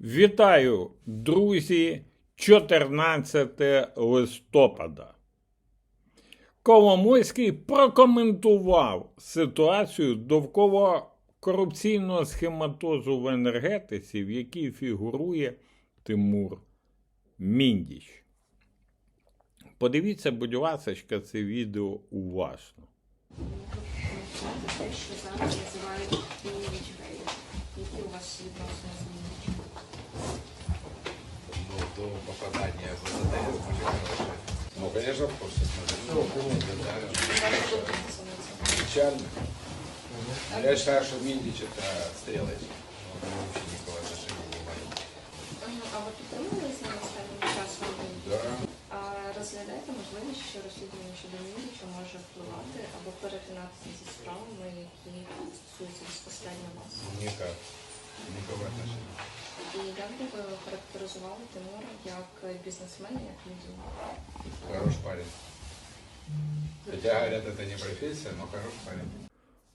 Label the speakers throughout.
Speaker 1: Вітаю, друзі, 14 листопада. Коломойський прокоментував ситуацію довкола корупційного схематозу в енергетиці, в якій фігурує Тимур Міндіч. Подивіться, будь ласка, це відео уважно.
Speaker 2: що зараз називають Які у вас відносини з
Speaker 3: до попадания в ЗД. Ну, конечно,
Speaker 2: цього?
Speaker 3: Печально. Но я считаю, что Миндич это стрелочка. Он вообще никакого отношения не имеет.
Speaker 2: А ви підтримували з ним останнім часом?
Speaker 3: Да.
Speaker 2: А розглядаєте можливість, що розслідування щодо Мінніча може впливати або перетинатися зі справами, які стосуються безпосередньо вас?
Speaker 3: Никак.
Speaker 2: І як би ви характеризували Тимура як бізнесмена, як людину?
Speaker 3: Хороший парень. Хотя говорят, это не профессия, но хороший парень.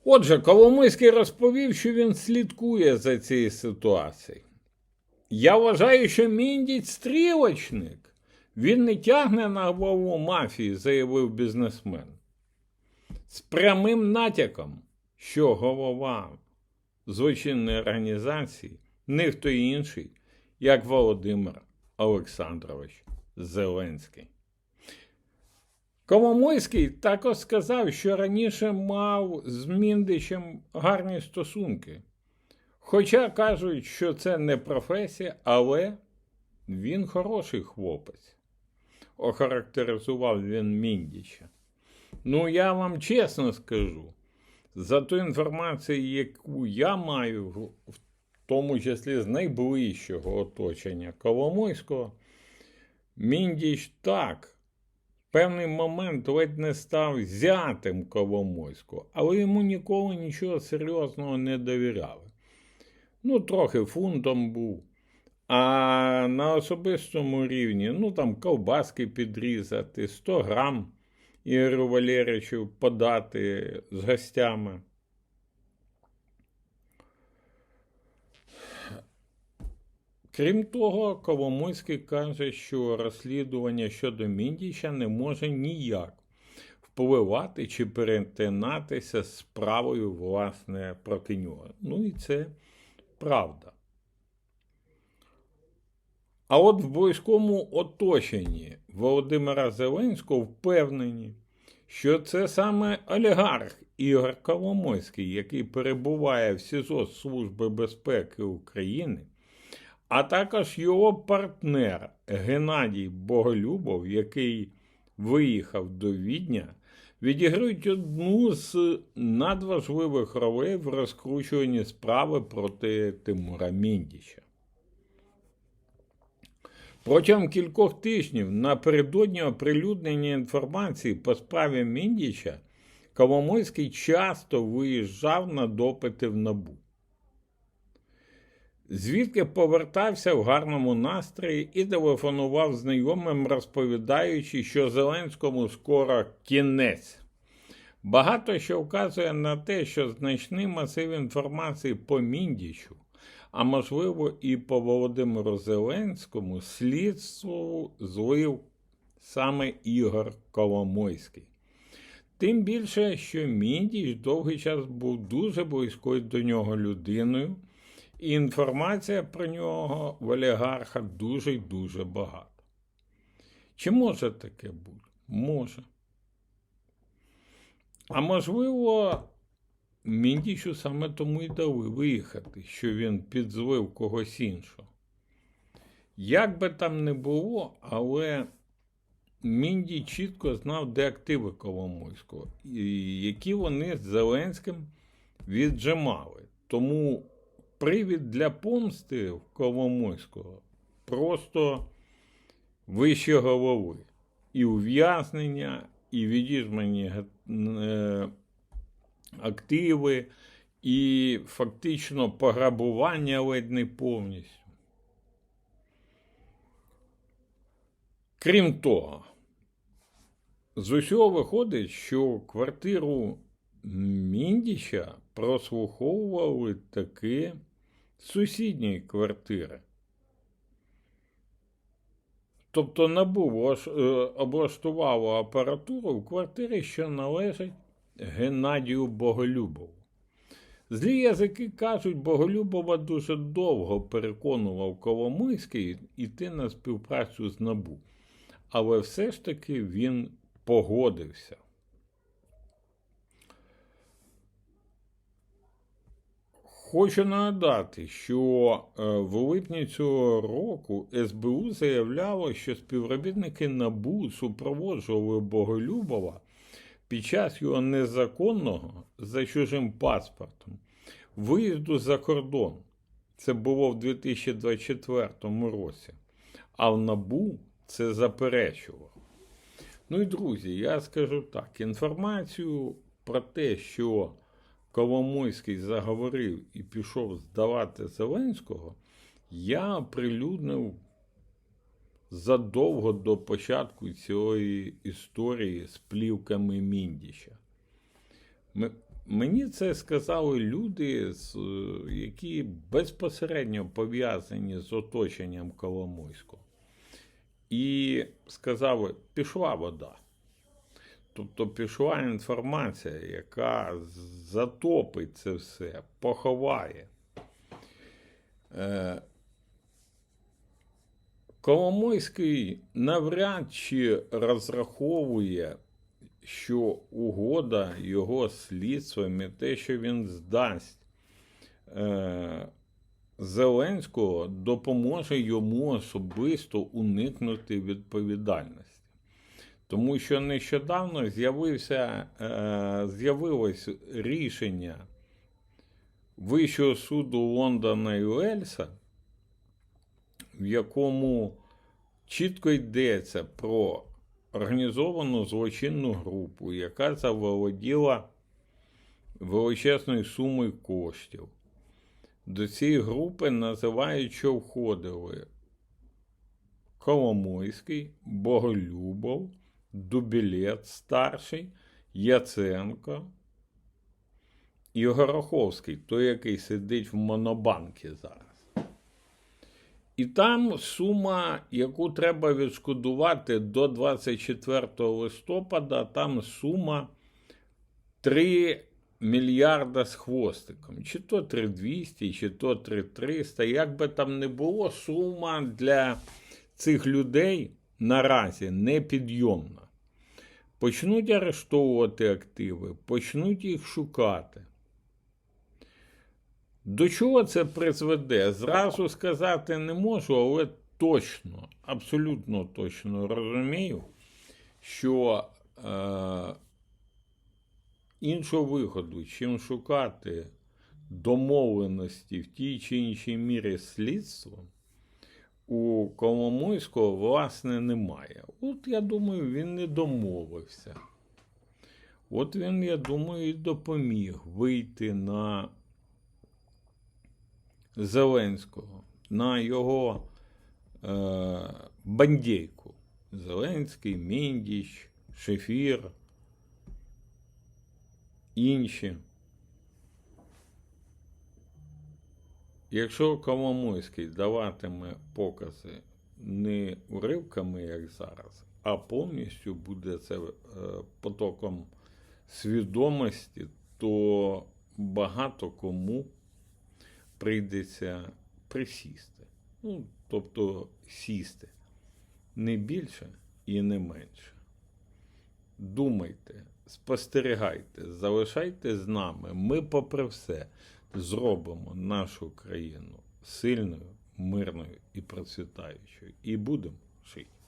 Speaker 1: Отже, Коломойський розповів, що він слідкує за цією ситуацією. Я вважаю, що Міндіч стрілочник. Він не тягне на голову мафії, заявив бізнесмен. З прямим натяком, що голова злочинної організації не хто інший, як Володимир Олександрович Зеленський. Коломойський також сказав, що раніше мав з Міндичем гарні стосунки. Хоча кажуть, що це не професія, але він хороший хлопець. Охарактеризував він Міндіча. Ну, я вам чесно скажу, за ту інформацію, яку я маю, в тому числі з найближчого оточення Коломойського, Міндіч так в певний момент ледь не став зятем Коломойського, але йому ніколи нічого серйозного не довіряли. Ну, трохи фунтом був. А на особистому рівні, ну там ковбаски підрізати, 100 грам Ігорю Валерійовичу подати з гостями. Крім того, Коломойський каже, що розслідування щодо Міндіча не може ніяк впливати чи перетинатися справою, власне, проти нього. Ну і це правда. А от в близькому оточенні Володимира Зеленського впевнені, що це саме олігарх Ігор Коломойський, який перебуває в СІЗО Служби безпеки України, а також його партнер Геннадій Боголюбов, який виїхав до Відня, відіграють одну з надважливих ролей в розкручуванні справи проти Тимура Міндіча. Протягом кількох тижнів напередодні оприлюднення інформації по справі Міндіча Коломойський часто виїжджав на допити в набу. Звідки повертався в гарному настрої і телефонував знайомим, розповідаючи, що Зеленському скоро кінець. Багато що вказує на те, що значний масив інформації по Міндічу, а можливо і по Володимиру Зеленському, слідству злив саме Ігор Коломойський. Тим більше, що Міндіч довгий час був дуже близькою до нього людиною, і інформація про нього в олігарха дуже й дуже багато. Чи може таке бути? Може. А можливо, Міндічу саме тому й дали виїхати, що він підзлив когось іншого. Як би там не було, але Мінді чітко знав, де активи Коломойського, які вони з Зеленським віджимали. Тому привід для помсти в Коломойського просто вище голови. І ув'язнення, і відіжмані е, активи, і фактично пограбування ледь не повністю. Крім того, з усього виходить, що квартиру Міндіча прослуховували таки сусідні квартири Тобто НАБУ е, облаштувало апаратуру в квартирі, що належить Геннадію Боголюбову. Злі язики кажуть, Боголюбова дуже довго переконував Коломийський йти на співпрацю з НАБУ. Але все ж таки він погодився. Хочу нагадати, що е, в липні цього року СБУ заявляло, що співробітники НАБУ супроводжували Боголюбова під час його незаконного за чужим паспортом виїзду за кордон. Це було в 2024 році. А в НАБУ це заперечував. Ну і друзі, я скажу так: інформацію про те, що Коломойський заговорив і пішов здавати Зеленського, я оприлюднив задовго до початку цієї історії з плівками Міндіча. М- Мені це сказали люди, які безпосередньо пов'язані з оточенням Коломойського. І сказали, пішла вода. Тобто пішла інформація, яка затопить це все, поховає. Коломойський навряд чи розраховує, що угода його слідством і те, що він здасть е, Зеленського, допоможе йому особисто уникнути відповідальності. Тому що нещодавно з'явився, е, з'явилось рішення Вищого суду Лондона і Уельса, в якому чітко йдеться про організовану злочинну групу, яка заволоділа величезною сумою коштів. До цієї групи називають, що входили Коломойський, Боголюбов, Дубілет старший, Яценко і Гороховський, той, який сидить в Монобанкі зараз. І там сума, яку треба відшкодувати до 24 листопада, там сума 3 мільярда з хвостиком. Чи то 3200, чи то 3300. Як би там не було, сума для цих людей наразі непідйомна. Почнуть арештовувати активи, почнуть їх шукати. До чого це призведе? Зразу сказати не можу, але точно, абсолютно точно розумію, що е, іншого виходу, чим шукати домовленості в тій чи іншій мірі з слідством, у Коломойського, власне, немає. От я думаю, він не домовився. От він, я думаю, і допоміг вийти на Зеленського, на його е, бандейку. Зеленський, Міндіч, Шефір, інші. Якщо Коломойський даватиме покази не уривками, як зараз, а повністю буде це е, потоком свідомості, то багато кому прийдеться присісти. Ну, тобто сісти не більше і не менше. Думайте, спостерігайте, залишайте з нами. Ми, попри все, зробимо нашу країну сильною, мирною і процвітаючою. І будемо жити.